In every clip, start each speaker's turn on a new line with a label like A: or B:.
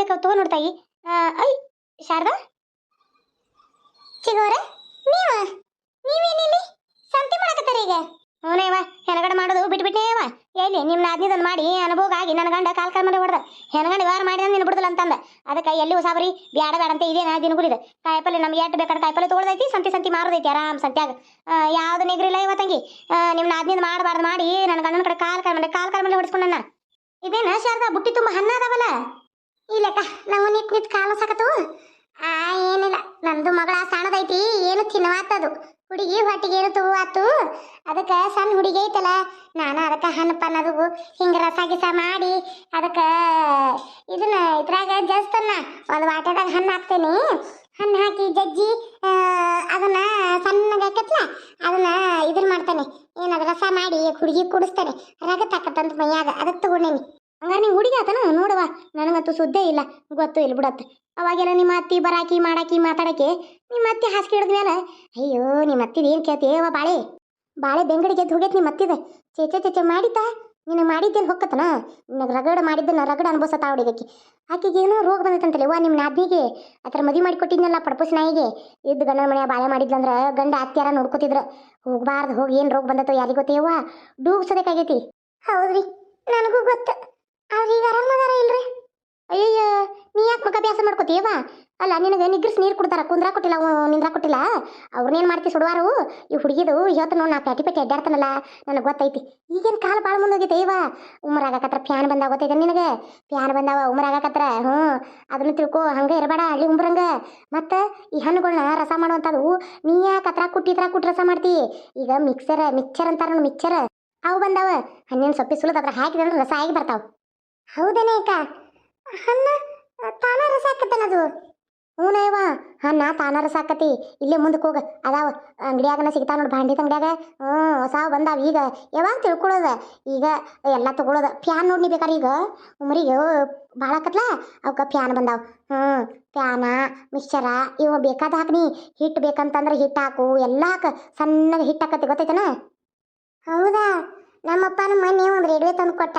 A: ಬೇಕು ತಗೋ ನೋಡ್ತಾಯಿ ಐ ಶಾರದಾ? ಚಿಗೋರೆ, ನೀವ? ನೀವೇನಿಲ್ಲಿ? ಸಂತಿ ಮಾಡಕತ್ತಾರ ಈಗ? ಹ್ಞೂನೇವ ಹೆನಗಡೆ ಮಾಡೋದು ಬಿಟ್ಬಿಟ್ಟೇವ ಎಲ್ಲಿ ನಿಮ್ಮ ನಾದ್ನಿದೊಂದು ಮಾಡಿ ಅನುಭವ ಆಗಿ ನನ್ನ ಗಂಡ ಕಾಲ್ ಕಾಲ್ ಮಾಡಿ ಹೊಡೆದ. ಹೆನಗಂಡ ವ್ಯವಹಾರ ಮಾಡಿ ನಿನ್ನ ಬಿಡುದಿಲ್ಲ ಅಂತಂದ. ಅದಕ್ಕೆ ಎಲ್ಲಿ ಉಸಾಬರಿ? ಬ್ಯಾಡ ಬ್ಯಾಡ ಅಂತ ಇದೇನ ದಿನಗುಲಿದ ಕಾಯಿಪಲ್ಲೆ ನಮ್ಗೆ ಎಟ್ ಬೇಕಾದ ಕಾಯಿಪಲ್ಲೆ ತೊಗೊಳ್ದೈತಿ, ಸಂತಿ ಸಂತಿ ಮಾರೋದೈತಿ ಆರಾಮ್ ಸಂತ್ಯಾಗ. ಯಾವ್ದು ನೆಗ್ರಿಲ್ಲ ತಂಗಿ. ನಿಮ್ಮ ನಾದ್ನಿದ್ ಮಾಡಬಾರ್ದು ಮಾಡಿ ನನ್ನ ಗಂಡನ ಕಡೆ ಕಾಲ್ ಕಾಲ್ ಮಾಡಿ ಕಾಲ್ ಕಾಲ್ ಮೇಲೆ ಹೊಡಿಸ್ಕೊಂಡ ಇದೇನ ಶಾರದಾ, ಬುಟ್ಟಿ ತುಂಬ ಹಣ್ಣ ಅದಾವಲ್ಲ? ಇಲ್ಲಕ್ಕ ನಂಗು ನಿತ್ ನಿತ್ ಕಾಲ ಆ, ಏನಿಲ್ಲ, ನಂದು ಮಗಳ ಸಣ್ಣದೈತಿ ಏನು ತಿನ್ನವಾತದು. ಹುಡುಗಿ ಹೊಟ್ಟಿಗೆ ಏನು ಆತು ಅದಕ್ಕೆ ಸಣ್ಣ ಹುಡುಗಿ ಐತಲ್ಲ, ನಾನು ಅದಕ್ಕೆ ಹಣ್ಣು ಅನ್ನೋದು ಹಿಂಗ ರಸ ಗಿಸ ಮಾಡಿ, ಅದಕ್ಕೆ ಇದನ್ನ ಇದ್ರಾಗ ಜಸ್ತನ್ನ ಒಂದು ವಾಟೆದಾಗ ಹಣ್ಣು ಹಾಕ್ತೇನೆ. ಹಣ್ಣು ಹಾಕಿ ಜಜ್ಜಿ ಅದನ್ನ ಸಣ್ಣಗೆ ಹಾಕತ್ಲ, ಅದನ್ನ ಇದನ್ನ ಮಾಡ್ತಾನೆ. ಏನದು ರಸ ಮಾಡಿ, ಹುಡುಗಿ ಕುಡಿಸ್ತಾನೆ. ರಗತ್ತಾಕತ್ತಂತ ಮೈಯಾಗ ಅದಕ್ಕೆ ತಗೊಂಡೇನಿ. ಹಂಗಾರೆ ನೀವು ಹುಡುಗಿ ಆತನ? ನೋಡುವ. ನನಗಂತೂ ಸುದ್ದೇ ಇಲ್ಲ. ಗೊತ್ತು ಇಲ್ಲಿ ಬಿಡತ್ತೆ. ಅವಾಗೆಲ್ಲ ನಿಮ್ಮ ಅತ್ತಿ ಬರಾಕಿ ಮಾಡಾಕಿ ಮಾತಾಡಕ್ಕೆ ನಿಮ್ಮ ಅತ್ತಿ ಹಾಸಿಗೆ ಹಿಡಿದ ಮೇಲೆ ಅಯ್ಯೋ, ನಿಮ್ಮ ಅತ್ತಿದ ಏನು ಕೇಳ್ತೀವ ಬಾಳೆ. ಬಾಳೆ ಬೆಂಗಡಿಗೆ ಹೋಗೈತೆ ನಿಮ್ಮ ಅತ್ತಿದೆ. ಚೇಚೆ ಚೇಚೆ ಮಾಡಿದ್ದ ನೀನು ಮಾಡಿದ್ದೇನು ಹೊಕ್ಕತ್ತನ ನಿನಗೆ ರಗಡ ಮಾಡಿದ್ದನ್ನ ರಗಡ ಅನುಭವಿಸತ್ತ ಅವಳಿಗೆ ಆಕೆಗೆ ಏನೋ ರೋಗ ಬಂದೈತಂತಲ್ಲ ವಾ ನಿಮ್ಮ ನಾದಿಗೆ ಆ ಥರ ಮದುವೆ ಮಾಡಿ ಕೊಟ್ಟಿದ್ನಲ್ಲ ಪಡ್ಪಸ್ ನಾಯಿಗೆ. ಇದ್ದು ಗಂಡನ ಮನೆಯ ಬಾಳೆ ಮಾಡಿದ್ಲಂದ್ರೆ ಗಂಡ ಅತ್ಯಾರ ನೋಡ್ಕೋತಿದ್ರು. ಹೋಗ್ಬಾರ್ದು, ಹೋಗಿ ಏನು ರೋಗ ಬಂದತ್ತೋ ಯಾರಿಗೆ ಗೊತ್ತೇವ್ವ ಡೂಗ್ಸೋದಕ್ಕಾಗೈತಿ? ಹೌದ್ರಿ. ನನಗೂ ಗೊತ್ತು. ಈಗ ಆರಾಮದಾರ ಇಲ್ರಿ? ಅಯ್ಯಯ್ಯ, ನೀ ಯಾಕೆ ಮಗ ಅಭ್ಯಾಸ ಮಾಡ್ಕೋತೀಯವ ಅಲ್ಲ, ನಿನಗೆ ನಿಗ್ರಿಸ್ ನೀರು ಕೊಡ್ತಾರ, ಕುಂದ್ರ ಕೊಟ್ಟಿಲ್ಲ ನಿಂದ್ರ ಕೊಟ್ಟಿಲ್ಲ? ಅವ್ರನ್ನೇನು ಮಾಡ್ತಿ ಸುಡುವಾರು? ಈ ಹುಡುಗಿದು ಇವತ್ತು ನೋಡಿ ನಾ ಪ್ಯಾಟಿ ಪ್ಯಾಟಿ ಅಡ್ಡಾಡ್ತಾನಲ್ಲ ನನಗೆ ಗೊತ್ತೈತಿ. ಈಗೇನು ಕಾಲು ಭಾಳ ಮುಂದೋಗೈತೆ ಇವ ಉಮರಾಗಕತ್ರ ಫ್ಯಾನ್ ಬಂದಾಗ ಗೊತ್ತೈತೆ ನಿನಗೆ? ಫ್ಯಾನ್ ಬಂದಾವ ಉಮರಾಗಕತ್ರ ಹ್ಞೂ, ಅದನ್ನು ತಿಳ್ಕೊ, ಹಂಗೆ ಇರಬೇಡ, ಹಳ್ಳಿ ಉಂಬ್ರಂಗ ಮತ್ತು ಈ ಹಣ್ಣುಗಳನ್ನ ರಸ ಮಾಡುವಂಥದ್ದು ನೀ ಯಾಕೆ ಹತ್ರ ಕುಟ್ಟಿ ಹತ್ರ ಕುಟ್ಟಿ ರಸ ಮಾಡ್ತಿ? ಈಗ ಮಿಕ್ಸರ್ ಮಿಕ್ಸರ್ ಅಂತಾರ ಮಿಕ್ಸರ್ ಅವು ಬಂದಾವ, ಹಣ್ಣಿನ ಸೊಪ್ಪಿ ಸುಲದ ಅದ್ರ ಹಾಕಿದ್ರೆ ರಸ ಆಗಿ ಬರ್ತಾವ. ಹೌದನೇ ಅಕ್ಕ. ಹಣ್ಣ ತಾನ ರಸ ಹಾಕತ್ತನದು ಹ್ಞೂನಯ್ಯವ ಹಣ್ಣ ತಾನ ರಸ ಹಾಕತಿ ಇಲ್ಲೇ ಮುಂದಕ್ಕೆ ಹೋಗ. ಅದಾವ, ಅಂಗಡಿಯಾಗನ ಸಿಗ್ತಾವ ನೋಡಿ ಭಾಂಡಿತ ಅಂಗಡಿಯಾಗ ಹ್ಞೂ, ಹೊಸಾವ ಬಂದಾವ ಈಗ. ಯಾವಾಗ ತಿಳ್ಕೊಳ್ಳೋದ ಈಗ ಎಲ್ಲ ತಗೊಳ್ಳೋದ ಫ್ಯಾನ್ ನೋಡಿ ಬೇಕಾರೆ ಈಗ. ಉಮ್ರಿಗೆ ಭಾಳ ಆಕತ್ಲ? ಅವಕ್ಕೆ ಫ್ಯಾನ್ ಬಂದಾವ. ಹ್ಞೂ, ಫ್ಯಾನ, ಮಿಕ್ಸರ, ಇವು ಬೇಕಾದ ಹಾಕ್ನಿ ಹಿಟ್ಟು ಬೇಕಂತಂದ್ರೆ ಹಿಟ್ಟು ಹಾಕು. ಎಲ್ಲ ಹಾಕ. ಸಣ್ಣಗೆ ಹಿಟ್ಟು ಹಾಕತಿ ಗೊತ್ತೈತನ? ಹೌದಾ? ನಮ್ಮಪ್ಪನ ಮೊನ್ನೆ ಒಂದು ರೇಡಿಯೋ ತಂದು ಕೊಟ್ಟ.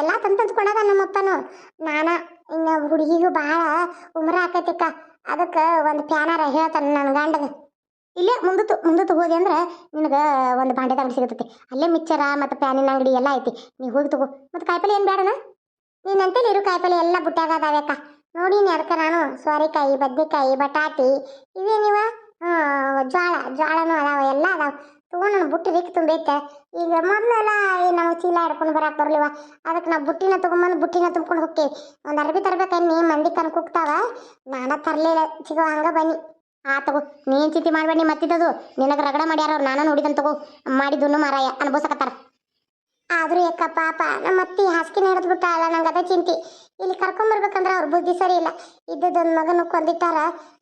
A: ಎಲ್ಲ ತಂದು ತಂದ್ಕೊಂಡಾಗ ನಮ್ಮಪ್ಪನು. ನಾನ, ಇನ್ನು ಹುಡುಗಿಗೂ ಭಾಳ ಉಮ್ರ ಆಕೈತಿಕ್ಕ. ಅದಕ್ಕೆ ಒಂದು ಪ್ಯಾನಾರ ಹೇಳ್ತಾನೆ ನನ್ನ ಗಂಡಗೆ. ಇಲ್ಲೇ ಮುಂದತ್ತು ಮುಂದೆ ಹೋದೆ ಅಂದ್ರೆ ನಿನಗೆ ಒಂದು ಬಾಂಡೆದ ಅಂಗಡಿ ಸಿಗುತ್ತೈತಿ ಅಲ್ಲೇ ಮಿಚ್ಚರ ಮತ್ತು ಪ್ಯಾನಿನ ಅಂಗಡಿ ಎಲ್ಲ ಐತಿ. ನೀ ಹೋಗಿ ತಗೋ. ಮತ್ತು ಕಾಯಿಪಲ್ಲೆ ಏನು ಬೇಡನ ನೀನು ಅಂತೇಳಿ ಇರು ಕಾಯಿಪಲ್ಲೆ ಎಲ್ಲ ಬುಟ್ಟಾಗ ಅದಾವ್ಯಾಕ ನೀ ಅದಕ್ಕೆ ನಾನು ಸೋರೆಕಾಯಿ, ಬದ್ನೆಕಾಯಿ, ಬಟಾಟಿ ಇವೇನಿವ ನೀವು ಜ್ವಾಳ, ಜ್ವಾಳನೂ ಅದಾವ, ಎಲ್ಲ ಅದಾವ. ತಗೊಂಡು ಬುಟ್ಟಿ ರಿಕ್ ತುಂಬೈತೆ ಈಗ ಮೊದಲೆಲ್ಲ ನಾವು ಚೀಲ ಹಿಡ್ಕೊಂಡು ಬರಕ್ಕೆ ಬರಲಿವ. ಅದಕ್ಕೆ ನಾವು ಬುಟ್ಟಿನ ತೊಗೊಂಬಂದು ಬುಟ್ಟಿನ ತುಂಬ್ಕೊಂಡು ಹೋಗ್ತೀವಿ ಒಂದು ಅರ್ಬಿ ತರ್ಬೇಕನ್ನಿ ಮಂದಿ ಕನ್ ಕುಗ್ತಾವ. ನಾನ ತರಲಿಲ್ಲ. ಚಿಗೋ, ಹಂಗೆ ಬನ್ನಿ. ಆ, ತಗೋ. ನೀನ್ ಚಿಂತೆ ಮಾಡ್ಬೇಡಿ ಮತ್ತಿದ್ದದು ನಿನಗೆ ರಗಡ ಮಾಡ್ಯಾರ ನಾನು ನೋಡಿದನ್ ತಗೋ. ಮಾಡಿದ್ದು ಮಾರಾಯ. ಅನ್ಭವಿಸಕತ್ತಾರ. ಆದರೂ ಯಾಕ ಪಾಪ. ನಮ್ಮ ಅತ್ತಿ ಹಾಸಿಗೆ ಹಿಡಿದು ಬಿಟ್ಟ ಅಲ್ಲ, ನಂಗೆ ಅದೇ ಚಿಂತಿ. ಇಲ್ಲಿ ಕರ್ಕೊಂಬರ್ಬೇಕಂದ್ರೆ ಅವ್ರ ಬುದ್ಧಿ ಸರಿ ಇಲ್ಲ. ಇದ್ದದೊಂದು ಮಗನ ಕೊಂದಿಟ್ಟಾರ.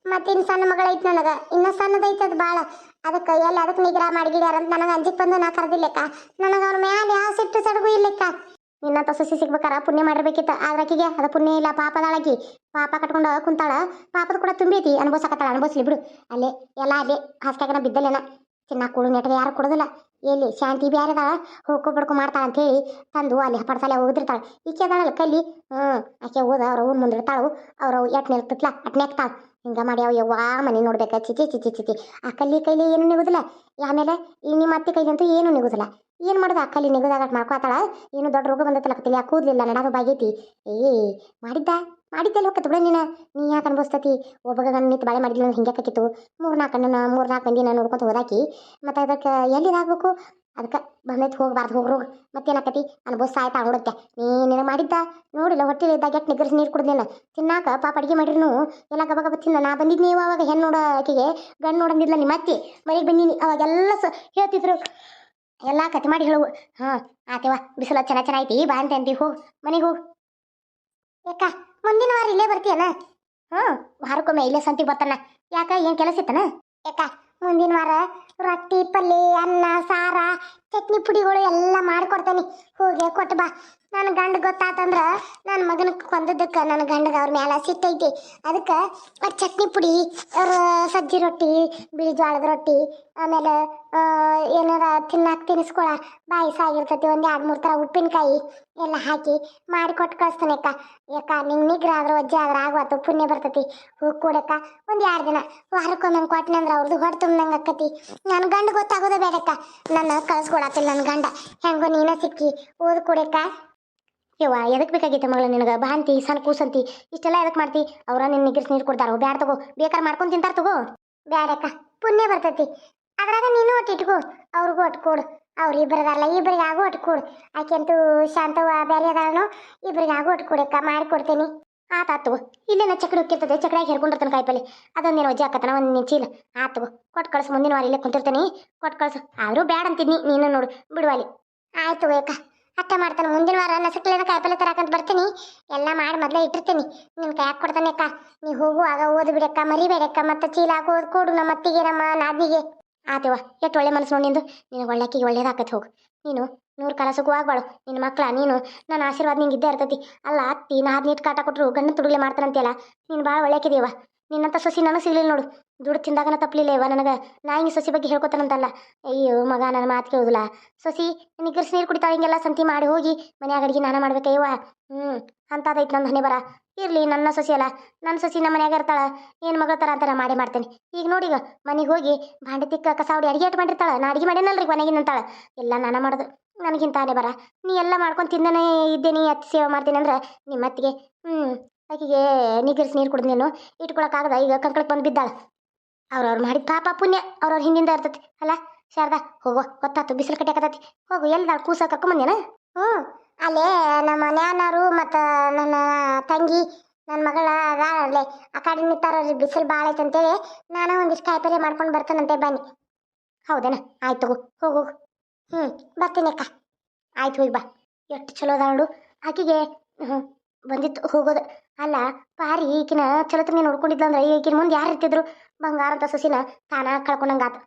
A: ಮತ್ತೆ ಇನ್ನು ಸಣ್ಣ ಮಗಳೈತೆ ನನಗೆ. ಇನ್ನ ಸಣ್ಣದೈತೆ ಅದು ಭಾಳ ಅದಕ್ಕೆ ಎಲ್ಲಿ ಅದಕ್ಕೆ ನಿಗ್ರಹ ಮಾಡಿಗಿಡ್ಯಾರ ಅಂತ ನನಗೆ ಅಂಜಿಕ್ ಬಂದು ನಾ ಕರೆದಿಲ್ಲಕ್ಕ ನನಗೆ ಅವ್ರ ಮ್ಯಾಲೆ ಯಾವ ಸಿಟ್ಟು ಸಡಗು ಇಲ್ಲಕ್ಕ ನಿನ್ನಂತ ಸೊಸಿ ಸಿಗ್ಬೇಕಾರ, ಪುಣ್ಯ ಮಾಡಿರ್ಬೇಕಿತ್ತ. ಆದ್ರೆ ಆಕಿಗೆ ಅದು ಪುಣ್ಯ ಇಲ್ಲ ಪಾಪದಾಳಕಿ ಪಾಪ ಕಟ್ಕೊಂಡು ಕುಂತಾಳ, ಪಾಪದ ಕೂಡ ತುಂಬೈತಿ, ಅನುಭವಿಸಕತ್ತಾಳ, ಅನುಭವಿಸ್ಲಿ ಬಿಡು. ಅಲ್ಲೇ, ಎಲ್ಲ ಅಲ್ಲೇ ಹಾಸ್ಕಾಗನ ಬಿದ್ದಲ್ಲೇನ? ಚಿನ್ನ ಕುಡು ನೆಟ್ಗೆ ಯಾರು ಕೊಡೋದಿಲ್ಲ. ಎಲ್ಲಿ ಶಾಂತಿ ಬ್ಯಾರೆದಾಳ? ಹೋಗ್ಕೊ ಬಡ್ಕು ಮಾಡ್ತಾಳ ಅಂತ ಹೇಳಿ ತಂದು ಅಲ್ಲಿ ಪಡ್ಸಾಲೆ ಹೋಗಿರ್ತಾಳೆ ಈಕೆ ಅದಾಳಲ್ಲ ಕಲ್ಲಿ? ಹ್ಞೂ ಆಕೆ ಹೋದ, ಅವ್ರ ಊರು ಮುಂದಿರ್ತಾಳು ಅವ್ರು ಎಟ್ ನೆಲ್ತತ್ಲ ಅಟ್ ನೆಕ್ತಾಳ ಹಿಂಗೆ ಮಾಡಿ ಅವ್ ಯವ್ವಾ ಮನೆ ನೋಡ್ಬೇಕ. ಚಿಚಿ ಚಿಚಿ ಚಿಚಿ ಆ ಕಲ್ಲಿ ಕೈಲಿ ಏನು ನಿಗುದಿಲ್ಲ. ಆಮೇಲೆ ಈ ನಿಮ್ಮ ಅತ್ತೆ ಕೈಲಂತೂ ಏನು ನಿಗುದಿಲ್ಲ. ಏನು ಮಾಡೋದು? ಆ ಕಲ್ಲಿ ನಿಗುದಾಗ ಮಾಡ್ಕೋತಾಳ. ಏನು ದೊಡ್ಡ ರೋಗ ಬಂದತ್ತಲ್ಲ ಕೂದ್ಲಿಲ್ಲ, ನಡಾದು ಬಾಗೈತಿ. ಏ ಮಾಡಿದ್ದ? ಮಾಡಿದ್ದೆಲ್ಲ ಹೋಗಕ್ಕೆ ಬಿಡ ನೀನು. ನೀ ಯಾಕೆ ಅನ್ಭವಿಸ್ತತಿ? ಒಬ್ಬಗ ಗಂಡ ನಿಂತು ಬಾಳೆ ಮಾಡಿದ್ಲು ಹಿಂಗೆ ಹಾಕಿತ್ತು ಮೂರು ನಾಲ್ಕು ಅಣ್ಣನ ಮೂರು ನಾಲ್ಕು ಮಂದಿನ ನೋಡ್ಕೊತ ಹೋದಾಕಿ, ಮತ್ತು ಅದಕ್ಕೆ ಎಲ್ಲಿದಾಗಬೇಕು ಅದಕ್ಕೆ ಬಂದೈತೆ ಹೋಗ್ಬಾರ್ದು ಹೋಗ್ರೋಗ ಮತ್ತೇನಾಕತಿ ಅನ್ಭವಿಸ್ತಾ ಆಯ್ತಾ ನೋಡುತ್ತೆ. ನೀನು ಮಾಡಿದ್ದ? ನೋಡಿಲ್ಲ, ಹೊಟ್ಟೆಲಿ ಇದ್ದಾಗ ಎಟ್ಟು ನಿಗ್ರಸ್ ನೀರು ಕುಡ್ದಿಲ್ಲ ತಿನ್ನಾಕ ಪಾಪ ಅಡಿಗೆ ಮಾಡಿರ್ನು ಎಲ್ಲ ಗಬಗ ತಿನ್ನ. ನಾ ನಾ ನೀವು ಅವಾಗ ಹೆಣ್ಣು ನೋಡ ಆಕೆಗೆ ಗಂಡು ನೋಡಂದಿಲ್ಲ ನಿಮ್ಮ ಅತ್ತಿ. ಮನೆಗೆ ಬಂದೀನಿ. ಅವಾಗೆಲ್ಲ ಸ ಹೇಳ್ತಿದ್ರು. ಎಲ್ಲ ಕತೆ ಮಾಡಿ ಹೇಳುವು ಹಾಂ, ಆತೇವಾ. ಬಿಸಿಲು ಚೆನ್ನಾಗಿ ಚೆನ್ನಾಗೈತಿ ಬಾ ಅಂತ ಅಂತೀವಿ ಹೋಗಿ. ಮನೆಗೆ ಹೋಗು. ಯಾಕ ಮುಂದಿನ ವಾರ ಇಲ್ಲೇ ಬರ್ತೀಯನ? ಹ್ಞೂ ವಾರಕ್ಕೊಮ್ಮೆ ಇಲ್ಲೇ ಸಂತಿ ಬರ್ತಾನ. ಯಾಕ ಏನು ಕೆಲಸ ಇತ್ತನ? ಯಾಕ? ಮುಂದಿನ ವಾರ ರೊಟ್ಟಿ ಪಲ್ಯ ಅನ್ನ ಸಾರ ಚಟ್ನಿ ಪುಡಿಗಳು ಎಲ್ಲ ಮಾಡ್ಕೊಡ್ತೇನೆ. ಹೋಗಿ ಕೊಟ್ಟು ಬಾ. ನನ್ನ ಗಂಡ ಗೊತ್ತಾತಂದ್ರ ನನ್ನ ಮಗನ ಕೊಂದದಕ್ಕೆ ನನ್ನ ಗಂಡಗ ಅವ್ರ ಮ್ಯಾಲ ಸಿಟ್ಟೈತಿ ಅದಕ್ಕೆ ಚಟ್ನಿ ಪುಡಿ ಅವ್ರ ಸಜ್ಜಿ ರೊಟ್ಟಿ ಬಿಳಿ ಜೋಳದ ರೊಟ್ಟಿ ಆಮೇಲೆ ಏನಾರ ತಿನ್ನಾಕ ತಿನ್ನಿಸ್ಕೊಳ ಬಾಯಿಸ ಆಗಿರ್ತೈತಿ ಒಂದು ಎರಡು ಮೂರು ಥರ ಉಪ್ಪಿನಕಾಯಿ ಎಲ್ಲ ಹಾಕಿ ಮಾಡಿ ಕೊಟ್ಟು ಕಳಿಸ್ತಾನೆ ಅಕ್ಕ. ಯಾಕ, ನಿಂಗೆ ನಿಗ್ರ ಆದ್ರೆ ಒಜ್ಜೆ ಆದ್ರೆ ಆಗ್ವಾತು, ಪುಣ್ಯ ಬರ್ತೈತಿ. ಹೂ ಕೂಡಕ್ಕ ಒಂದು ಎರಡು ದಿನ ವಾರಕ್ಕೊಮ್ಮೆ ಕೊಟ್ಟನೆ ಅಂದ್ರೆ ಅವ್ರದ್ದು ಹೊರ ತುಂಬ್ದಂಗೆ ಅಕ್ಕತಿ ನನ್ನ ಗಂಡ ಗೊತ್ತಾಗೋದೇ ಬೇಡಕ್ಕ ನನ್ನ ಕಳಿಸ್ಕೊಡತ್ತಿಲ್ಲ ನನ್ನ ಗಂಡ. ಹೆಂಗೋ ನೀನ ಸಿಕ್ಕಿ ಓದ್ ಕೊಡಕ್ಕ ಯವ್ವ ಎದಕ್ಕೆ ಬೇಕಾಗಿತ್ತು ಮಗಳು ನಿನಗೆ? ಬಾಂತಿ, ಸಣ್ಣ ಕೂಸಂತಿ, ಇಷ್ಟೆಲ್ಲ ಎದಕ್ಕೆ ಮಾಡ್ತಿ? ಅವ್ರ ನಿನ್ನ ನಿಗ್ರಸ್ ನೀರು ಕೊಡ್ತಾರೋ ಬ್ಯಾಡ ತಗೋ, ಬೇಕಾರೆ ಮಾಡ್ಕೊಂಡು ತಿಂತಾರ ತಗೋ. ಬ್ಯಾಡಕ್ಕ ಪುಣ್ಯ ಬರ್ತೈತಿ. ಅದ್ರಾಗ ನೀನು ಒಟ್ಟು ಇಟ್ಕೋ ಅವ್ರಿಗೂ ಒಟ್ಟು ಕೊಡು ಅವ್ರು ಇಬ್ಬರದಾರಲ್ಲ ಇಬ್ಬರಿಗೆ ಆಗು ಒಟ್ಟು ಕೊಡು ಆಕೆಂತೂ ಶಾಂತವ ಬೇರೆ ಅದಾಳನು ಇಬ್ಬರಿಗೆ ಆಗು ಒಟ್ಟು ಕೊಡಕ್ಕ ಮಾಡಿ ಕೊಡ್ತೀನಿ ಆತ ಆತು ಇಲ್ಲೇನ ಚಕಡಿ ಹೋಗಿರ್ತದೆ ಚಕಡಿಯಾಗಿ ಹೇರ್ಕೊಂಡಿರ್ತಾನೆ ಕಾಯಿಪಲ್ಲೆ. ಅದೊಂದೇನು ವಜ್ಜೆ ಹಾಕತ್ತಾನ ಒಂದು ಚೀಲ ಆತು ಕೊಟ್ಟು ಕಳ್ಸು, ಮುಂದಿನ ವಾರ ಇಲ್ಲೇ ಕುಂತಿರ್ತೀನಿ. ಕೊಟ್ಟು ಕಳ್ಸು. ಆದರೂ ಬ್ಯಾಡ ಅಂತಿದ್ನಿ, ನೀನು ನೋಡು ಬಿಡುವಲ್ಲಿ ಆಯ್ತು ಏಕ ಅಟ್ಟ ಮಾಡ್ತಾನೆ, ಮುಂದಿನ ವಾರ ನಸಕ್ಲೇನ ಕಾಯಿಪಲ್ಲೆ ತರಕಂತ ಬರ್ತೀನಿ. ಎಲ್ಲ ಮಾಡಿ ಮೊದಲೇ ಇಟ್ಟಿರ್ತೀನಿ. ನಿನ್ನ ಕೈಯಾಗ ಕೊಡ್ತಾನೆ ಅಕ್ಕ. ನೀ ಹೋಗುವಾಗ ಓದಿ ಬಿಡಕ್ಕ ಮರಿಬೇಡಕ್ಕ ಮತ್ತೆ ಚೀಲ ಹಾಕೋದು ಕೊಡು ನಮ್ಮ ಅತ್ತಿಗೆ ನಮ್ಮ ನಾದಿಗೆ. ಆತೇವ, ಎಷ್ಟು ಒಳ್ಳೆ ಮನಸ್ಸು ನೋಡಿ ನಿಂದು. ನಿನಗೆ ಒಳ್ಳೆಕಿಗೆ ಒಳ್ಳೇದಾಕತ್ ಹೋಗು. ನೀನು ನೂರು ಕಾಲ ಸುಖವಾಗ್ಬಾಳು ನಿನ್ನ ಮಕ್ಕಳ ನೀನು ನನ್ನ ಆಶೀರ್ವಾದ ನಿಂಗೆ ಇದ್ದೇ ಇರ್ತೈತಿ. ಅಲ್ಲ ಅತ್ತಿ, ನಾ ಹದಿನೆಂಟು ಕಾಟ ಕೊಟ್ಟರು ಗಂಡು ತುಡುಗ್ಲೆ ಮಾಡ್ತಾನಂತೆಯಲ್ಲ. ನೀನು ಭಾಳ ಒಳ್ಳೆಕಿದೀವ. ನಿನ್ನಂಥ ಸೊಸಿ ನನಗೆ ಸಿಗ್ಲಿಲ್ಲ ನೋಡು. ದುಡ್ಡು ತಿಂದಾಗನ ತಪ್ಪಲಿಲ್ಲ ಇವ ನನಗೆ. ನಾ ಹಿಂಗೆ ಸೊಸಿ ಬಗ್ಗೆ ಹೇಳ್ಕೊತಾನಂತಲ್ಲ. ಅಯ್ಯೋ ಮಗ ನನ್ನ ಮಾತು ಕೇಳುದಿಲ್ಲ. ಸೊಸಿ ನಿಗ್ಗರ್ಸಿ ನೀರು ಕುಡಿತಾಳೆ ಹಿಂಗೆಲ್ಲ ಸಂತಿ ಮಾಡಿ ಹೋಗಿ ಮನ್ಯಾಗ ಅಡಿಗೆ ನಾನು ಮಾಡ್ಬೇಕಯ್ಯವ ಹ್ಞೂ ಅಂತದೈತಿ ನನ್ನ ಹಣೆ ಬರ. ಇರಲಿ, ನನ್ನ ಸೊಸಿ ಅಲ್ಲ. ನನ್ನ ಸೊಸಿ ನಮ್ಮ ಮನ್ಯಾಗ ಇರ್ತಾಳ. ಏನು ಮಗಳ ಥರ ಅಂತ ನಾ ಮಾಡೇ ಮಾಡ್ತೇನೆ. ಈಗ ನೋಡಿ ಈಗ ಮನೆಗೆ ಹೋಗಿ ಭಾಂಡೆ ತಿಕ್ಕ ಕಸ ಹೊಡಿ ಅಡಿಗೆ ಇಟ್ಟು ಮಾಡಿರ್ತಾಳ? ನಾ ಅಡಿಗೆ ಮಾಡೇನಲ್ರಿ ಅಂತಾಳ. ಎಲ್ಲ ನಾನು ಮಾಡೋದು. ನನಗಿಂತ ಹಣೆ ಬರ. ನೀ ಎಲ್ಲ ಮಾಡ್ಕೊಂಡು ತಿಂದನೇ ಇದ್ದೇನೆ ಅತ್ತಿ ಸೇವೆ ಮಾಡ್ತೀನಿ ಅಂದ್ರೆ ನಿಮ್ಮತ್ತಿಗೆ. ಹ್ಞೂ ಆಕಿಗೆ ನಿಗರ್ಸಿ ನೀರು ಕುಡ್ದೇನು ಇಟ್ಕೊಳಕ್ಕಾಗದ ಈಗ ಕಂಕಳಕ್ಕೆ ಬಂದು ಬಿದ್ದಾಳೆ. ಅವ್ರವ್ರು ಮಾಡಿದ ಪಾಪ ಪುಣ್ಯ, ಅವ್ರವ್ರ ಹಿಂದಿಂದ ಇರ್ತೈತಿ. ಅಲ್ಲ, ಶಾರದಾ, ಹೋಗೋ ಗೊತ್ತಾತು ಬಿಸಿಲು ಕಟ್ಟಾಕತೈತಿ ಹೋಗು ಎಲ್ಲಿದಾಳ ಕೂಸ ಕರ್ಕೊಂಬಂದೇನ ಹ್ಞೂ. ಅಲ್ಲೇ ನಮ್ಮ ನ್ಯಾನರು ಮತ್ತು ನನ್ನ ತಂಗಿ ನನ್ನ ಮಗಳ ಅಲ್ಲೇ ಆ ಕಡೆ ನಿಂತಾರ ಬಿಸಿಲು ಭಾಳ ಐತೆ ಅಂತೇಳಿ ನಾನು ಒಂದಿಷ್ಟು ಕಾಯಿಪಲ್ಲೆ ಮಾಡ್ಕೊಂಡು ಬರ್ತೇನಂತೆ ಬನ್ನಿ. ಹೌದೇನ? ಆಯ್ತು ಹೋಗು ಹ್ಞೂ, ಬರ್ತೀನಿ ಅಕ್ಕ. ಆಯ್ತು ಹೋಗಿ ಬಾ. ಎಷ್ಟು ಚಲೋ ಅದ ನೋಡು. ಆಕಿಗೆ, ಹ್ಞೂ. ಬಂದಿತ್ತು ಹೋಗೋದು. ಅಲ್ಲ ಪಾರಿ ಈಕಿನ ಚಲೋತ್ರಿ ನೋಡ್ಕೊಂಡಿದ್ಲಂದ್ರೆ ಈಕಿನ ಮುಂದೆ ಯಾರು ಇರ್ತಿದ್ರು? ಬಂಗಾರ ಅಂತ ಸೊಸಿನ ತಾನ ಕಳ್ಕೊಂಡಂಗಾತು.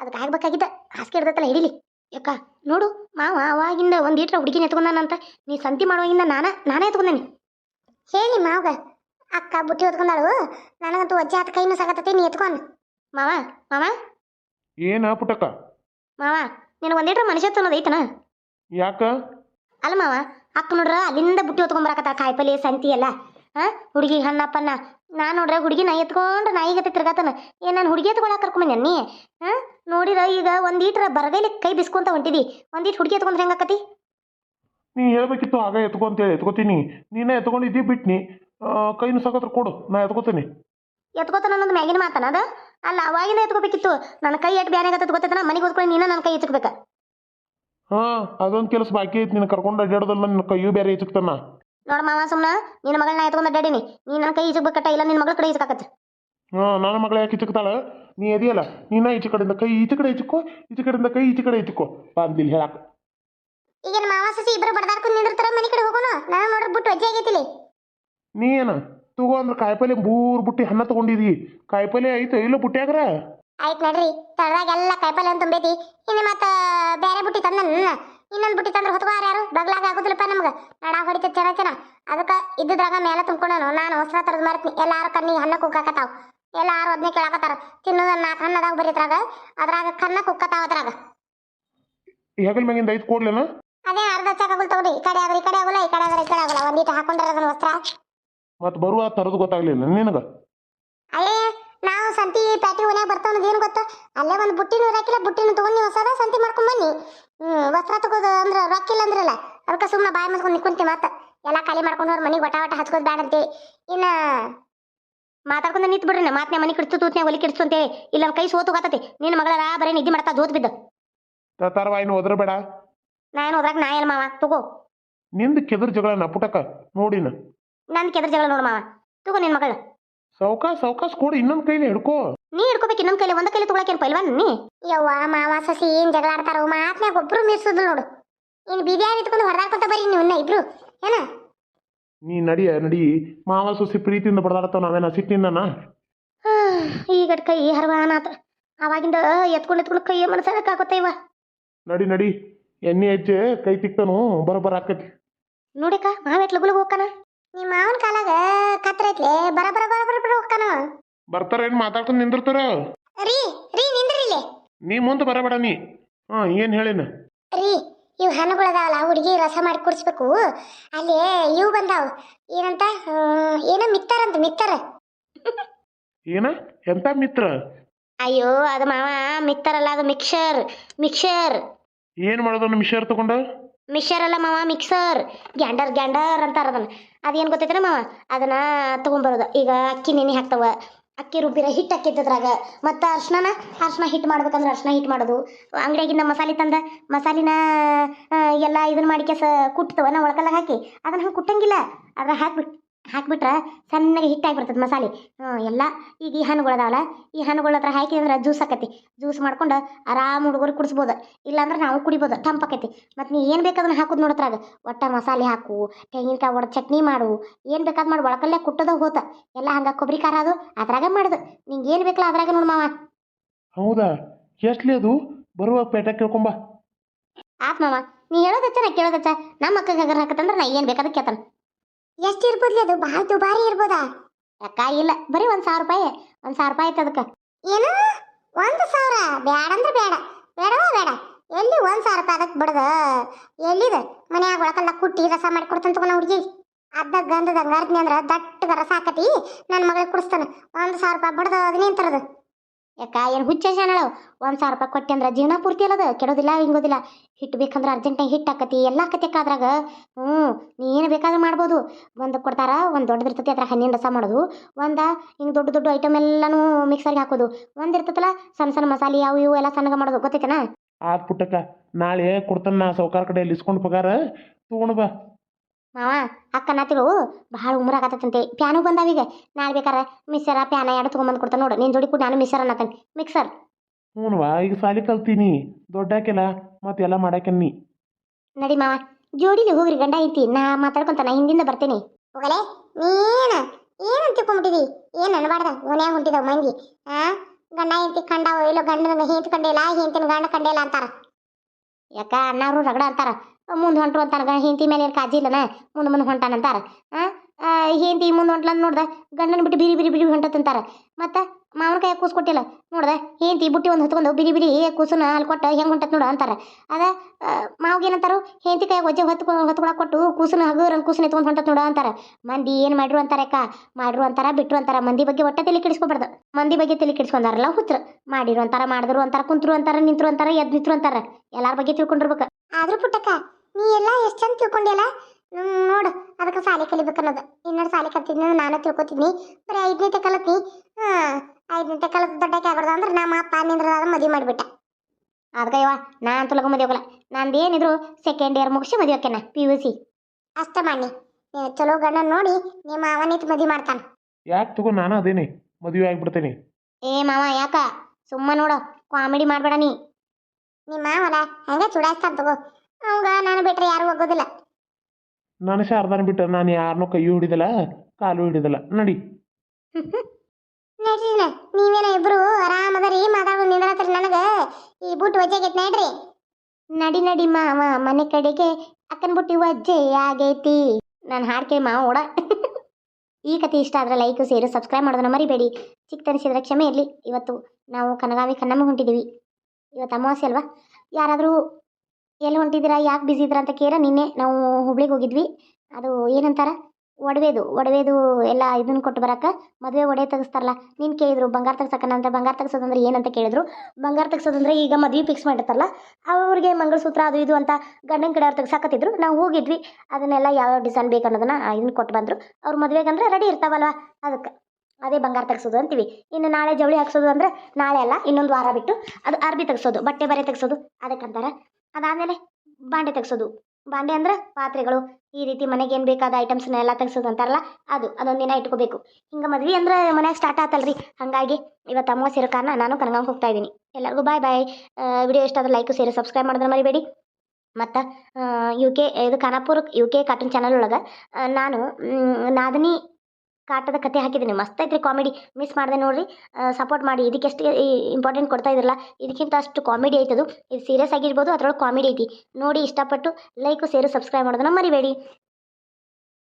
A: ಅದಕ್ಕೆ ಆಗ್ಬೇಕಾಗಿದ್ದ ಹಾಸಿಗೆ ಇರ್ತೈತಲ್ಲ ಹಿಡಿಲಿ. ಯಾಕ ನೋಡು ಮಾವ ಅವಾಗಿಂದ ಒಂದು ಈಟ್ರ ಹುಡುಗಿನ ಎತ್ಕೊಂಡಾನಂತ ನೀ ಸಂತಿ ಮಾಡುವಾಗಿಂದ ನಾನ ನಾನೇ ಎತ್ಕೊಂಡೇನಿ. ಹೇಳಿ ಮಾವಗ ಅಕ್ಕ ಬುಟ್ಟಿ ಹೊತ್ಕೊಂಡಾಳು ನನಗಂತೂ ಅಜ್ಜಿ ಹತ್ತು ಕೈನೂ ಸಾಕತ್ತೈತಿ ನೀ ಎತ್ಕೊಂಡು ಮಾವ ಮಾವ.
B: ಏನ ಪುಟಕ್ಕ
A: ಮಾವ ನಿನಗೆ ಒಂದು ಲೀಟ್ರ್ ಮನುಷ್ಯ ಅನ್ನೋದು ಐತನ?
B: ಯಾಕ?
A: ಅಲ್ಲ ಮಾವ ಅಕ್ಕ ನೋಡ್ರ ಅಲ್ಲಿಂದ ಬುಟ್ಟಿ ಹೊತ್ಕೊಂಬರಕತ್ತ ಕಾಯಿಪಲ್ಲೆ ಸಂತಿ ಎಲ್ಲ. ಹಾ ಹುಡುಗಿ ಹಣ್ಣಪ್ಪನ್ನ. ನಾ ನೋಡ್ರ ಹುಡುಗಿ ನಾ ಎತ್ಕೊಂಡು ನಾಯಿಗತ್ತೆ ತಿರ್ಗಾತನ. ಏ ನಾನು ಹುಡುಗಿ ಎತ್ಕೊಳಕ್ ಕರ್ಕೊಂಬಂದೆ ನೀ? ಹಾ ನೋಡಿರ ಈಗ ಒಂದೀಟ್ರ ಬರಗೈಲಿ ಕೈ ಬಿಸ್ಕೊಂತ ಹೊಂಟಿದಿ. ಒಂದೀಟ್ ಹುಡುಗಿ ಎತ್ಕೊಂಡ್ರೆ ಹೆಂಗಾಕತಿ
B: ನೀ ಹೇಳ್ಬೇಕಿತ್ತು ಆಗ ಎತ್ಕೊ ಅಂತೇಳಿ ಎತ್ಕೋತೀನಿ. ನೀನೇ ಎತ್ಕೊಂಡಿದ್ದಿ ಬಿಟ್ನಿ. ಕೈನ ಸಾಕತ್ರ ಕೊಡು ನಾ ಎತ್ಕೋತೀನಿ.
A: ಎತ್ಕೋತಾನ ಅನ್ನೋದು ಮ್ಯಾಗಿನ ಮಾತನ ಅದ? ಅಲ್ಲ ಅವಾಗಿಂದ ಎತ್ಕೋಬೇಕಿತ್ತು. ನನ್ನ ಕೈ ಎಟ್ ಬ್ಯಾನೆ ಆಗತ್ತ ಗೊತ್ತೈತನ? ಮನೆಗೆ ಓದ್ಕೊಂಡು ನೀನ ನನ್ನ ಕೈ ಎತ್ಕೋಬೇಕ
B: ಹಾ ಅದೊಂದು ಕೆಲಸ ಬಾಕಿ ಐತಿ. ನಿನ್ನ ಕರ್ಕೊಂಡು ಅಡ್ಡಾಡೋದಲ್ಲ ನಿನ್ನ ಕೈಯೂ ಬೇರೆ ಎಚ್ಚಕ್ತಾನ
A: ನೋಡ ಮಾವ ಸುಮ್ನ. ನಿನ್ನ ಮಗಳನ್ನ ಎತ್ಕೊಂಡು ಅಡ್ಡಾಡಿನಿ ನೀ ನನ್ನ ಕೈ ಈಜಕ್ಬೇಕಟ್ಟ ಇಲ್ಲ ನಿನ್ನ ಮಗಳ ಕಡೆ ಈಜಕಾಕತ್ತ.
B: ಹಾ ನನ್ನ ಮಗಳ ಯಾಕೆ ಇಚ್ಚಕ್ತಾಳ ನೀ ಎದಿಯಲ್ಲ ನೀನ ಈಚೆ ಕಡೆಯಿಂದ ಕೈ ಈಚೆ ಕಡೆ ಇಚ್ಚಕ್ಕೋ ಈಚೆ ಕಡೆಯಿಂದ ಕೈ ಈಚೆ ಕಡೆ ಇಚ್ಚಕ್ಕೋ ಬಂದಿಲ್ಲ ಹೇಳಾಕ.
A: ಈಗ ಮಾವ ಸಸಿ ಇಬ್ರು ಬಡದಾಡ್ಕೊಂಡು ನಿಂದಿರ್ತಾರ ಮನೆ ಕಡೆ ಹೋಗೋಣ ನಾನು ನೋಡ್ರಿ ಬಿಟ್ಟು ಅಜ್ಜಿ ಆಗೈತಿಲಿ.
B: ನೀ ಏನ? ತಗೋ ಅಂದ್ರೆ ಕಾಯಿಪಲ್ಲೆ ಮೂರು ಬುಟ್ಟಿ ಹಣ್ಣ ತಗೊಂಡಿದಿ. ಕಾಯಿಪಲ್ಲೆ ಐತೆ ಇಲ್ಲ ಬುಟ್ಟ್ಯಾಗ್ರ
A: ಆಯ್ತು ನಡ್ರಿ ತಳದಾಗ ಎಲ್ಲ ಕಾಯಿಪಲ್ಲೆ ಅಂತ ತುಂಬೈತಿ. ಇನ್ನು ಮತ್ತೆ ಬೇರೆ ಬುಟ್ಟಿ ತಂದ ಇನ್ನೊಂದು ಬುಟ್ಟಿ ತಂದ್ರೆ ಹೊತ್ಕೋರ ಯಾರು? ಬಗ್ಲಾಗ ಆಗುದಿಲ್ಲಪ್ಪ ನಮ್ಗೆ. ನಡ ಹೊಡಿತೈತೆ ಚೆನ್ನ ಚೆನ್ನ ಅದಕ್ಕೆ ಇದ್ದಿದ್ರಾಗ ಮೇಲೆ ತುಂಬ್ಕೊಂಡನು. ನಾನು ಹೊಸ ತರದ್ ಮಾರ್ತೀನಿ. ಎಲ್ಲಾರು ಕಣ್ಣಿ ಹಣ್ಣ ಕುಕ್ಕಾಕತ್ತಾವ ಎಲ್ಲಾರು ಅದನ್ನೇ ಕೇಳಾಕತ್ತಾರ. ತಿನ್ನೋದ ನಾಲ್ಕು ಹಣ್ಣದಾಗ ಬರೀತ್ರಾಗ ಅದ್ರಾಗ ಕಣ್ಣ ಕುಕ್ಕತ್ತಾವ ಅದ್ರಾಗ.
B: ಹೆಗಲ್ ಮ್ಯಾಗಿಂದ ಐದು ಕೊಡ್ಲೇನ?
A: ಅದೇ ಅರ್ಧ ಚಾಕಾಗುಲ್ ತಗೊಳ್ರಿ ಈ ಕಡೆ ಆದ್ರೆ ಈ ಕಡೆ ಆಗೋಲ್ಲ ಈ ಕಡೆ ಆದ್ರೆ ಈ ಕಡೆ ಆಗೋಲ್ಲ ಒಂದೀಟ ಹಾಕೊಂಡ್ರೆ ಅದನ್ನ ವಸ್ತ್ರ
B: ಮತ್ತೆ ಬರುವ ತರದು ಗೊತ್ತಾಗ್ಲಿಲ್ಲ ನಿನಗ?
A: ಅಯ್ಯ ಸಂತಿ ಪ್ಯಾಟಿ ಓನ್ಯಾಗ ಬರ್ತಾವ ಏನು ಗೊತ್ತಾ? ಅಲ್ಲೇ ಒಂದು ಬುಟ್ಟಿನೂ ಇರಾಕಿಲ್ಲ ಬುಟ್ಟಿನೂ ತೊಗೊಂಡು ಹೊಸದ ಸಂತಿ ಮಾಡ್ಕೊಂಡ್ ಬನ್ನಿ. ಹ್ಮ್ ವಸ್ತ್ರ ತಗೋದು ಅಂದ್ರೆ ರೊಕ್ಕ ಇಲ್ಲ ಅಂದ್ರಲ್ಲ ಅದಕ್ಕೆ ಸುಮ್ಮನೆ ಬಾಯಿ ಮುಚ್ಕೊಂಡು ನಿಂತ್ಕೊಂತಿ ಮತ್ತ ಎಲ್ಲ ಖಾಲಿ ಮಾಡ್ಕೊಂಡು ಅವ್ರ ಮನೆಗೆ ಒಟ ಒಟ ಹಚ್ಕೋದು ಬೇಡ ಅಂತೇಳಿ ಇನ್ನ ಮಾತಾಡ್ಕೊಂಡು ನಿಂತ್ ಬಿಡ್ರಿ ಮಾತನೇ ಮನೆ ಕಿಡ್ತು ತೂತ್ನೆ ಒಲಿ ಕಿಡ್ತು ಅಂತೇಳಿ ಇಲ್ಲ ನನ್ ಕೈ ಸೋತು ಹೋಗತತಿ ನಿನ್ನ ಮಗಳ ಬರೀ ನಿದ್ದೆ ಮಾಡ್ತಾ ಜೋತ್ ಬಿದ್ದ.
B: ತರವಾಯಿನ ಹೋದ್ರ ಬೇಡ.
A: ನಾ ಏನು ಹೋದ್ರಾಗ ನಾ ಏನು ಮಾವ? ತಗೋ.
B: ನಿಂದ ಕೆದರ್ ಜಗಳನ ಪುಟಕ ನೋಡಿನ.
A: ನನ್ ಕೆದ್ರ ಜಗಳ ನೋಡು ಮಾವ. ತಗೋ ನಿನ್ ಮಗಳು.
B: ಸೌಕಾಸ್ ಸೌಕಾಸ್ ಕೊಡು ಇನ್ನೊಂದ್ ಕೈಲಿ ಹಿಡ್ಕೋ.
A: ನೀ ಹಿಡ್ಕೋಬೇಕು ಇನ್ನೊಂದ್ ಕೈಲಿ ಒಂದ ಕೈಲಿ ತಗೊಳಕೇನು ಪೈಲ್ವಾನ್ ನೀ? ಯವ್ವ ಮಾವ ಸಸಿ ಏನ್ ಜಗಳ ಆಡ್ತಾರ ಮಾತ್ನ್ಯಾಗ ಒಬ್ರು ಮೀರ್ಸುದಿಲ್ಲ ನೋಡು. ಇನ್ ಬೀದಿಯಾಗಿ ಇಟ್ಕೊಂಡು ಹೊಡೆದಾಡ್ಕೊತ ಬರ್ರಿ ನೀವು ಇಬ್ರು ಏನ?
B: ನೀ ನಡಿಯ ನಡಿ. ಮಾವ ಸೊಸಿ ಪ್ರೀತಿಯಿಂದ ಬಡದಾಡ್ತಾವ ನಾವೇನ ಸಿಟ್ಟಿಂದನ?
A: ಈಗ ಕೈ ಹರವಾನಾತ ಅವಾಗಿಂದ ಎತ್ಕೊಂಡು ಎತ್ಕೊಂಡು ಕೈ ಮನಸ್ಸಾಗತ್ತ ಇವ.
B: ನಡಿ ನಡಿ. ಎಣ್ಣೆ ಹೆಜ್ಜೆ ಕೈ ತಿಕ್ತಾನು ಬರಬರ ಆಕತಿ.
A: ನೋಡಿಕ ಮಾವ ಎಟ್ ಲಗುಲಗು ಹೋಗ್ತಾನ ನಿಮ್ಮ ಮಾವನ ಕಾಲಾಗ ಕತ್ರೈತ್ಲೆ ಬರ ಬರ ಬರ ಬರ ಬರ ಹೋಗ್ತಾನ.
B: ಬರ್ತಾರ ಏನ್ ಮಾತಾಡ್ಕೊಂಡ್ ನಿಂದಿರ್ತಾರ?
A: ರೀ ರೀ ನಿಂದ್ರಿ ಇಲ್ಲೇ.
B: ನೀ ಮುಂದೆ ಬರಬೇಡ ನೀ. ಹಾ ಏನು ಹೇಳಿನ?
A: ರೀ ಇವು ಹಣ್ಣುಗಳದಾವಲ್ಲ ಹುಡುಗಿ ರಸ ಮಾಡಿ ಕುಡಿಸ್ಬೇಕು. ಅಲ್ಲಿ ಇವು ಬಂದಾವ. ಏನಂತ ಏನೋ ಏನೋ ಮಿತ್ತರಂತ ಮಿತ್ತರ
B: ಏನ? ಎಂತ ಮಿತ್ರ?
A: ಅಯ್ಯೋ ಅದು ಮಾವ ಮಿತ್ತರಲ್ಲ ಅದು ಮಿಕ್ಸರ್ ಮಿಕ್ಸರ್.
B: ಏನು ಮಾಡೋದು ಮಿಕ್ಸರ್ ತಗೊಂಡ?
A: ಮಿಕ್ಸರ್ ಅಲ್ಲ ಮಾವ ಮಿಕ್ಸರ್. ಗ್ಯಾಂಡರ್ ಗ್ಯಾಂಡರ್ ಅಂತಾರ ಅದನ್ನ. ಅದೇನು ಗೊತ್ತೈತೆ ಮಾವ? ಅದನ್ನ ತಗೊಂಬರೋದು. ಈಗ ಅಕ್ಕಿ ನೆನೆ ಹಾಕ್ತಾವ. ಅಕ್ಕಿ ರುಬ್ಬಿರ ಹಿಟ್ಟು ಹಾಕಿದ್ದದ್ರಾಗ ಮತ್ತು ಅರ್ಶಿನ ಅರ್ಶಿನ ಹಿಟ್ಟು ಮಾಡ್ಬೇಕಂದ್ರೆ ಅರ್ಶಿನ ಹಿಟ್ಟು ಮಾಡೋದು. ಅಂಗಡಿಯಾಗಿಂದ ಮಸಾಲೆ ತಂದ, ಮಸಾಲಿನ ಎಲ್ಲ ಇದನ್ನ ಮಾಡಿ ಕೆಸ ಕುಟ್ತವ. ನಾವು ಒಳಕಲ್ಲ ಹಾಕಿ. ಅದನ್ನ ಹಂಗೆ ಕುಟ್ಟಂಗಿಲ್ಲ. ಅದ್ರ ಹಾಕ್ಬಿಟ್ಟು ಹಾಕ್ಬಿಟ್ರೆ ಸಣ್ಣಗೆ ಹಿಟ್ಟಾಗಿ ಬರ್ತದೆ ಮಸಾಲೆ. ಎಲ್ಲ ಈಗ ಈ ಹಣ್ಣುಗಳದಾವಲ್ಲ ಈ ಹಣ್ಣುಗಳ ಹತ್ರ ಹಾಕಿ ಅಂದ್ರೆ ಜ್ಯೂಸ್ ಆಕತಿ. ಜ್ಯೂಸ್ ಮಾಡ್ಕೊಂಡು ಆರಾಮ ಹುಡುಗರು ಕುಡಿಸ್ಬೋದು. ಇಲ್ಲಾಂದ್ರೆ ನಾವು ಕುಡಿಬೋದು ತಂಪಾಕೈತಿ ಮತ್ತು ನೀ ಏನು ಬೇಕಾದನ್ನ ಹಾಕೋದು ನೋಡತ್ರಾಗ ಒಟ್ಟು ಮಸಾಲೆ ಹಾಕು ತೆಂಗಿನಕಾಯಿ ಒಡೆದು ಚಟ್ನಿ ಮಾಡು ಏನು ಬೇಕಾದ್ ಮಾಡಿ ಒಳಕಲ್ಲೇ ಕುಟ್ಟದ ಹೋತ. ಎಲ್ಲ ಹಂಗೆ ಕೊಬ್ಬರಿ ಖಾರ ಅದು ಅದ್ರಾಗ ಮಾಡುದು. ನಿಂಗೆ ಏನು ಬೇಕಲ್ಲ ಅದ್ರಾಗ ನೋಡು ಮಾವ.
B: ಹೌದಾ? ಎಷ್ಟು ಅದು? ಬರುವಾಗ ಪೇಟ ಕೇಳ್ಕೊಂಬ
A: ಆತ್ ಮಾವ. ನೀ ಹೇಳೋದಚ್ಚ ನಾ ಕೇಳೋದಚ್ಚ ನಮ್ಮ ಅಕ್ಕ ಹಗರ್ ಹಾಕತ್ತಂದ್ರೆ ನಾ ಏನು ಬೇಕಾದ ಕೇಳ್ತಾನ. ಎಷ್ಟು ಇರ್ಬೋದ್ಲಿ ಅದು? ಭಾಳ ದುಬಾರಿ ಇರ್ಬೋದಾ? ಅಕ್ಕ ಇಲ್ಲ. ಬರೀ ಒಂದು ಸಾವಿರ ರೂಪಾಯಿ. ಒಂದು ಸಾವಿರ ರೂಪಾಯಿ ಆಯ್ತು ಅದಕ್ಕೆ. ಏನು? ಒಂದು ಸಾವಿರ? ಬೇಡ ಅಂದ್ರೆ ಬೇಡ ಬೇಡವಾ? ಬೇಡ. ಎಲ್ಲಿ ಒಂದು ಸಾವಿರ ರೂಪಾಯಿ ಅದಕ್ಕೆ ಬಿಡದ? ಎಲ್ಲಿದೆ? ಮನ್ಯಾಗ ಒಳಕಲ್ಲ ಕುಟ್ಟಿ ರಸ ಮಾಡಿ ಕೊಡ್ತಂತ ತಗೋ ಹುಡುಗಿ. ಅದ್ದ ಗಂಧದ ಗರ್ದ್ನಿ ಅಂದ್ರೆ ದಟ್ಟದ ರಸ ಹಾಕತಿ ನನ್ನ ಮಗಳಿಗೆ ಕುಡಿಸ್ತಾನೆ. ಒಂದು ಸಾವಿರ ರೂಪಾಯಿ ಬಿಡದ ಅದನ್ನೇನು ತರದು? ಯಾಕ, ಏನು ಹುಚ್ಚ ಶಾಣಳು ಒಂದು ಸಾವಿರ ರೂಪಾಯಿ ಕೊಟ್ಟಿ ಅಂದ್ರೆ ಜೀವನ ಪೂರ್ತಿ ಅಲ್ಲದ, ಕೆಡೋದಿಲ್ಲ, ಹಿಂಗೋದಿಲ್ಲ. ಹಿಟ್ಟು ಬೇಕಂದ್ರೆ ಅರ್ಜೆಂಟಾಗಿ ಹಿಟ್ಟು ಹಾಕತಿ ಎಲ್ಲ ಅಕ್ಕ ಅದ್ರಾಗ. ಹ್ಞೂ, ನೀ ಏನು ಬೇಕಾದ್ರೂ ಮಾಡ್ಬೋದು. ಒಂದು ಕೊಡ್ತಾರ, ಒಂದು ದೊಡ್ಡದಿರ್ತತಿ ಅದ್ರ ಹಣ್ಣಿನ ರಸ ಮಾಡೋದು. ಒಂದು ಹಿಂಗೆ ದೊಡ್ಡ ದೊಡ್ಡ ಐಟಮ್ ಎಲ್ಲನೂ ಮಿಕ್ಸರ್ಗೆ ಹಾಕೋದು. ಒಂದು ಇರ್ತತಲ್ಲ ಸಣ್ಣ ಸಣ್ಣ ಮಸಾಲೆ ಅವು ಇವು ಎಲ್ಲ ಸಣ್ಣಗೆ ಮಾಡೋದು, ಗೊತ್ತೈತೆನಾ?
B: ಆತ್ ಪುಟ್ಟಕ್ಕ, ನಾಳೆ ಕೊಡ್ತಾನ ನಾ ಸಾವ್ಕಾರ ಕಡೆಯಲ್ಲಿ ಇಸ್ಕೊಂಡು ಪಗಾರ, ತೊಗೊಂಡು ಬಾ.
A: ಮಾವ ಬಹಳ ಭಾಳ ಉಮ್ರಾಗತ್ತಂತೆ ಪ್ಯಾನು ಬಂದಾವೀಗ ನಾಳೆ ಬೇಕಾರೆ ಮಿಕ್ಸರ ಪ್ಯಾನ ಎರಡು ತೊಗೊಂಬಂದು ಕೊಡ್ತಾನೆ ನೋಡು. ನಿನ್ನ ಜೋಡಿ ಕೂಡ ನಾನು ಮಿಕ್ಸರ್ ಅನ್ನತಾನೆ ಮಿಕ್ಸರ್
B: ಹ್ಞೂನ್ವಾ ಈಗ ಸಾಲಿ ಕಲ್ತೀನಿ. ದೊಡ್ಡಾಕೆಲ್ಲ ಮತ್ತೆ ಎಲ್ಲ ಮಾಡಾಕೆ
A: ನಡಿ ಮಾವ. ಜೋಡಿಲಿ ಹೋಗ್ರಿ ಗಂಡ ಐತಿ ನಾ ಮಾತಾಡ್ಕೊಂತ ನಾ ಹಿಂದಿಂದ ಬರ್ತೇನೆ. ಹೋಗಲೇ? ನೀನ? ಏನಂತ ತಿಳ್ಕೊಂಬಿಟ್ಟಿದಿ? ಏನ್ ಅನ್ಬಾರ್ದ? ಓನ್ಯಾಗ ಹೊಂಟಿದವ ಮಂದಿ ಆ? ಗಂಡ ಹೆಂಡತಿ ಕಂಡಾವ ಇಲ್ಲೋ ಗಂಡನ ಹೆಂಡತಿ ಕಂಡಿಲ್ಲ ಹೆಂಡತಿನ ಗಂಡ ಕಂಡಿಲ್ಲ ಅಂತಾರ. ಯಾಕ ಅಣ್ಣಾರು ರಗಡ ಅಂತಾರ. ಮುಂದೆ ಹೊಂಟ್ರು ಅಂತಾರ ಗಂಡ ಹೆಂಡತಿ ಮೇಲೆ ಏನು ಕಾಜಿ ಇಲ್ಲನ? ಮುಂದೆ ಮುಂದೆ ಹೊಂಟಾನಂತಾರ ಹೆಂಡತಿ ಮುಂದೆ ಹೊಂಟ್ಲ ನೋಡ್ದ, ಗಂಡನ ಬಿಟ್ಟು ಬಿರಿ ಬಿರಿ ಬಿರಿ ಹೊಂಟತ್ತಂತಾರ ಮತ್ತೆ ಮಾವನ ಕೈ ಕೂಸ್ ಕೊಟ್ಟಿಲ್ಲ, ನೋಡ್ದ ಹೆಂಡತಿ ಬುಟ್ಟಿ ಒಂದು ಹೊತ್ಕೊಂಡು ಬಿರಿ ಬಿರಿ ಕೂಸನ ಅಲ್ಲಿ ಕೊಟ್ಟು, ಹೆಂಗೆ ಹೊಂಟತ್ ನೋಡು ಅಂತಾರ. ಅದ ಮಾವ್ಗೆ ಏನಂತಾರು ಹೆಂಡತಿ ಕೈ ಒಜ್ಜೆ ಹೊತ್ತು ಹೊತ್ಕೊಳಕ್ಕೆ ಕೊಟ್ಟು ಕೂಸನ ಹಗುರ ಕೂಸನ ಎತ್ಕೊಂಡು ಹೊಂಟತ್ ನೋಡು ಅಂತಾರ. ಮಂದಿ ಏನು ಮಾಡ್ರು ಅಂತಾರೆ ಅಕ್ಕ? ಮಾಡ್ರು ಅಂತಾರ, ಬಿಟ್ರು ಅಂತಾರ, ಮಂದಿ ಬಗ್ಗೆ ಒಟ್ಟ ತಲೆ ಕೆಡಿಸ್ಕೊಬಾರ್ದು. ಮಂದಿ ಬಗ್ಗೆ ತಲೆ ಕೆಡಿಸ್ಕೊಂಡಾರಲ್ಲ ಹುತ್ರ ಮಾಡಿರು ಅಂತಾರ, ಮಾಡಿದ್ರು ಅಂತಾರ, ಕುಂತ್ರು ಅಂತಾರ, ನಿಂತ್ರು ಅಂತಾರ ಎದ್ದು ನಿಂತ್ರು ಅಂತಾರ. ಎಲ್ಲಾರ ಬಗ್ಗೆ ತಿಳ್ಕೊಂಡಿರ್ಬೇಕು. ಆದ್ರೂ ಪುಟ್ಟಕ್ಕ ನೀ ಎಲ್ಲ ಎಷ್ಟು ಚಂದ ತಿಳ್ಕೊಂಡಿಯಲ್ಲ? ನೋಡು ಅದಕ್ಕೆ ಸಾಲಿ ಕಲಿಬೇಕು ಅನ್ನೋದು. ಇನ್ನೊಂದು ಸಾಲಿ ಕಲ್ತಿದ್ನಿ ನಾನು ತಿಳ್ಕೊತಿದ್ನಿ. ಬರೀ ಐದನೇ ಕಲತ್ನಿ. ಹಾಂ ಐದನೇ ಕಲತ್ ದೊಡ್ಡಕ್ಕೆ ಆಗ್ಬಾರ್ದು ಅಂದ್ರೆ ನಮ್ಮ ಅಪ್ಪ ನಿಂದ್ರದ ಮದುವೆ ಮಾಡಿಬಿಟ್ಟ. ಅದಕ್ಕೆ ಇವ ನಾ ಅಂತೂ ಲಗು ಮದುವೆ ಹೋಗಲ್ಲ ನಂದು ಏನಿದ್ರು ಸೆಕೆಂಡ್ ಇಯರ್ ಮುಗಿಸಿ ಮದುವೆ ಹಾಕ್ಯಾನ ಪಿ ಯು ಸಿ ಅಷ್ಟೇ ಮಾಡಿ ನೀನು ಚಲೋ ಗಂಡ ನೋಡಿ ನಿಮ್ಮ ಅವನಿತ್ ಮದುವೆ ಮಾಡ್ತಾನೆ.
B: ಯಾಕೆ ತಗೋ ನಾನು ಅದೇನೆ? ಮದುವೆ ಆಗಿಬಿಡ್ತೇನೆ.
A: ಏ ಮಾವ ಯಾಕ? ಸುಮ್ಮ ನೋಡು ಕಾಮಿಡಿ ಮಾಡಬೇಡ ನೀ. ನಿಮ್ಮ ಮಾವನ ಹಂಗೆ ಚುಡಾಯಿಸ್ತಾನೆ ತಗೋ? ಅವಂಗ ನಾನು ಬಿಟ್ರೆ ಯಾರು ಹೋಗೋದಿಲ್ಲ.
B: ನಾನು ಶಾರದಾನ ಬಿಟ್ಟು ನಾನು ಯಾರನ್ನು ಕೈ ಹಿಡಿದಲ್ಲ ಕಾಲು ಹಿಡಿದಲ್ಲ. ನಡಿ.
A: ನೀವೇನೋ ನೀವೇನ ಇಬ್ರು ಆರಾಮದರಿ ಮಾತಾಡೋದು ನಿಂದ್ರತ್ರಿ ನನಗೆ. ಈ ಬುಟ್ಟು ವಜ್ಜೆ ಆಗೈತೆ ನಡ್ರಿ. ನಡಿ ನಡಿ ಮಾವ ಮನೆ ಕಡೆಗೆ ಅಕ್ಕನ ಬುಟ್ಟಿ ವಜ್ಜೆ ಆಗೈತಿ ನಾನು ಹಾಡ್ಕೆ ಮಾವ ಓಡ. ಈ ಕತೆ ಇಷ್ಟ ಆದ್ರೆ ಲೈಕ್ ಸೇರು ಸಬ್ಸ್ಕ್ರೈಬ್ ಮಾಡೋದನ್ನ ಮರಿಬೇಡಿ. ಚಿಕ್ಕ ತನಿಸಿದ್ರೆ ಕ್ಷಮೆ ಇರಲಿ. ಇವತ್ತು ನಾವು ಕನಗಾವಿ ಕನ್ನಮ್ಮ ಹೊಂಟಿದ್ದೀವಿ ಇವತ್ತು ಅಮಾವಾಸ್ಯೆ ಅಲ್ವಾ? ಯಾರಾದರೂ ಎಲ್ಲಿ ಹೊಂಟಿದ್ದೀರಾ? ಯಾಕೆ ಬಿಸಿ ಇದ್ದೀರಾ ಅಂತ ಕೇರ. ನಿನ್ನೆ ನಾವು ಹುಬ್ಳಿಗೆ ಹೋಗಿದ್ವಿ. ಅದು ಏನಂತಾರ? ಒಡವೆದು. ಒಡವೆದು ಎಲ್ಲ ಇದನ್ನ ಕೊಟ್ಟು ಬರಕ ಮದುವೆ ಒಡೆ ತೆಗಿಸ್ತಾರಲ್ಲ, ನೀನು ಕೇಳಿದ್ರು, ಬಂಗಾರ ತೆಗ್ಸಕ್ಕನ ಅಂತ ಬಂಗಾರ ತೆಗ್ಸೋದಂದ್ರೆ ಏನಂತ ಕೇಳಿದ್ರು. ಬಂಗಾರ ತೆಗ್ಸೋದಂದ್ರೆ ಈಗ ಮದುವೆ ಫಿಕ್ಸ್ ಮಾಡಿರ್ತಾರಲ್ಲ, ಅವ್ರಿಗೆ ಮಂಗಳಸೂತ್ರ ಅದು ಇದು ಅಂತ ಗಂಡನ ಕಡೆ ಅವ್ರು ತೆಗ್ಸಾಕತ್ತಿದ್ರು. ನಾವು ಹೋಗಿದ್ವಿ. ಅದನ್ನೆಲ್ಲ ಯಾವ್ಯಾವ ಡಿಸೈನ್ ಬೇಕು ಅನ್ನೋದನ್ನ ಇದನ್ನ ಕೊಟ್ಟು ಬಂದರು. ಅವ್ರ ಮದುವೆಗೆ ಅಂದ್ರೆ ರೆಡಿ ಇರ್ತಾವಲ್ವ ಅದಕ್ಕೆ. ಅದೇ ಬಂಗಾರ ತೆಗ್ಸೋದು ಅಂತೀವಿ. ಇನ್ನು ನಾಳೆ ಜವಳಿ ಹಾಕ್ಸೋದು ಅಂದ್ರೆ ನಾಳೆ ಅಲ್ಲ, ಇನ್ನೊಂದು ವಾರ ಬಿಟ್ಟು ಅದು ಅರ್ಬಿ ತೆಗ್ಸೋದು, ಬಟ್ಟೆ ಬರೆ ತೆಗ್ಸೋದು ಅದಕ್ಕಂತಾರೆ. ಅದಾದಮೇಲೆ ಬಾಂಡೆ ತೆಗ್ಸೋದು. ಬಾಂಡೆ ಅಂದ್ರೆ ಪಾತ್ರೆಗಳು. ಈ ರೀತಿ ಮನೆಗೆ ಏನು ಬೇಕಾದ ಐಟಮ್ಸ್ನೆಲ್ಲ ತೆಗ್ಸೋದು ಅಂತಾರಲ್ಲ, ಅದು, ಅದೊಂದು ದಿನ ಇಟ್ಕೋಬೇಕು. ಹಿಂಗೆ ಮದ್ವೆ ಅಂದ್ರೆ ಮನ್ಯಾಗ ಸ್ಟಾರ್ಟ್ ಆತಲ್ರಿ. ಹಾಗಾಗಿ ಇವತ್ತು ಅಮ್ಮ ಇರೋ ಕಾರಣ ನಾನು ಕನಗಂಗೆ ಹೋಗ್ತಾ ಇದ್ದೀನಿ. ಎಲ್ಲರಿಗೂ ಬಾಯ್ ಬಾಯ್ ವಿಡಿಯೋ ಇಷ್ಟ ಆದ್ರೆ ಲೈಕ್ ಸೇರಿ ಸಬ್ಸ್ಕ್ರೈಬ್ ಮಾಡಿದ್ರೆ ಮರಿಬೇಡಿ. ಮತ್ತು ಯು ಕೆ ಇದು Khanapura U K cartoon channel ಒಳಗೆ ನಾನು ನಾದಿನಿ ಕಾಟದ ಕತೆ ಹಾಕಿದ್ದೀನಿ. ಮಸ್ತ್ ಐತ್ರಿ ಕಾಮಿಡಿ ಮಿಸ್ ಮಾಡಿದೆ ನೋಡ್ರಿ. ಸಪೋರ್ಟ್ ಮಾಡಿ. ಇದಕ್ಕೆಷ್ಟು ಇಂಪಾರ್ಟೆಂಟ್ ಕೊಡ್ತಾ ಇದ್ರಲ್ಲ, ಇದಕ್ಕಿಂತ ಅಷ್ಟು ಕಾಮಿಡಿ ಐತದು ಇದು ಸೀರಿಯಸ್ ಆಗಿರ್ಬೋದು, ಅದ್ರೊಳಗೆ ಕಾಮಿಡಿ ಐತಿ. ನೋಡಿ ಇಷ್ಟಪಟ್ಟು ಲೈಕು ಸೇರು ಸಬ್ಸ್ಕ್ರೈಬ್ ಮಾಡೋದನ್ನ ಮರಿಬೇಡಿ.